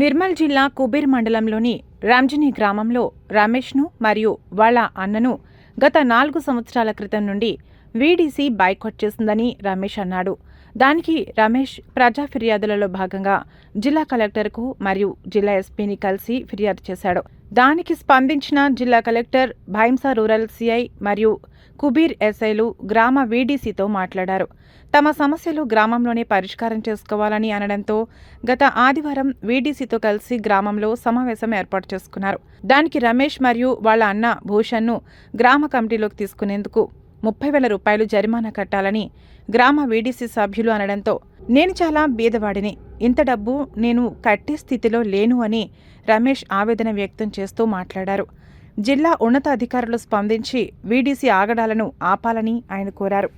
నిర్మల్ జిల్లా కుబీర్ మండలంలోని రాంజనీ గ్రామంలో రమేష్ను మరియు వాళ్ళ అన్నను గత నాలుగు సంవత్సరాల క్రితం నుండి వీడీసీ బైకాట్ చేసిందని రమేష్ అన్నాడు. దానికి రమేష్ ప్రజా ఫిర్యాదులలో భాగంగా జిల్లా కలెక్టర్కు మరియు జిల్లా ఎస్పీని కలిసి ఫిర్యాదు చేశాడు. దానికి స్పందించిన జిల్లా కలెక్టర్ భైంసా రూరల్ సిఐ మరియు కుబీర్ ఎస్ఐలు గ్రామ వీడీసీతో మాట్లాడారు. తమ సమస్యలు గ్రామంలోనే పరిష్కారం చేసుకోవాలని అనడంతో గత ఆదివారం వీడీసీతో కలిసి గ్రామంలో సమావేశం ఏర్పాటు చేసుకున్నారు. దానికి రమేష్ మరియు వాళ్ళ అన్న భూషణ్ను గ్రామ కమిటీలోకి తీసుకునేందుకు ముప్పై వేల రూపాయలు జరిమానా కట్టాలని గ్రామ వీడీసీ సభ్యులు అనడంతో నేను చాలా బీదవాడిని. ఇంత డబ్బు నేను కట్టే స్థితిలో లేను అని రమేష్ ఆవేదన వ్యక్తం చేస్తూ మాట్లాడారు. జిల్లా ఉన్నతాధికారులు స్పందించి వీడీసీ ఆగడాలను ఆపాలని ఆయన కోరారు.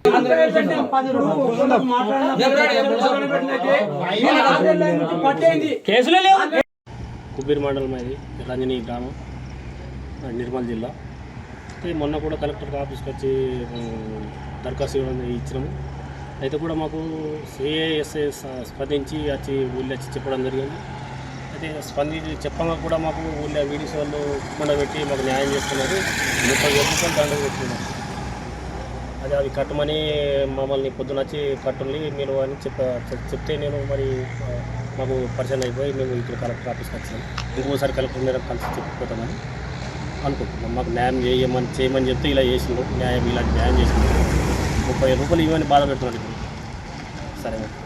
కుబీర్ మండలం అది రంజనీ గ్రామం నిర్మల్ జిల్లా. అయితే మొన్న కూడా కలెక్టర్ ఆఫీస్కి వచ్చి దరఖాస్తు ఇవ్వడం ఇచ్చినాము. అయితే కూడా మాకు సిఏఎస్ఐ స్పందించి వచ్చి ఊళ్ళో వచ్చి చెప్పడం జరిగింది. అయితే స్పందించి చెప్పగా కూడా మాకు ఊళ్ళో వీడియోస్ వాళ్ళు మన పెట్టి మాకు న్యాయం చేస్తున్నారు. ముప్పై వేల రూపాయలు దండ పెట్టుకున్నాం. అది అవి కట్టమని మమ్మల్ని పొద్దున వచ్చి కట్టండి మీరు అని చెప్ప చెప్- చెప్తే నేను మరి మాకు పరిచయం అయిపోయి మేము ఇక్కడ కలెక్టర్ ఆఫీస్కి వచ్చాము ఇంకోసారి కలెక్టర్ మీద కలిసి చెప్పిపోతామని అనుకుంటున్నాం. మాకు న్యాయం చేయమని చేయమని చెప్తే ఇలా చేసిండు న్యాయం ఇలా న్యాయం చేసిండు ముప్పై రూపాయలు ఇవ్వని బాధ పెడుతున్నాడు ఇప్పుడు. సరే.